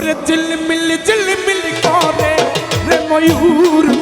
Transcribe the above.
ওরে ঝিলমিল ঝিলমিল করে রে ময়ূর।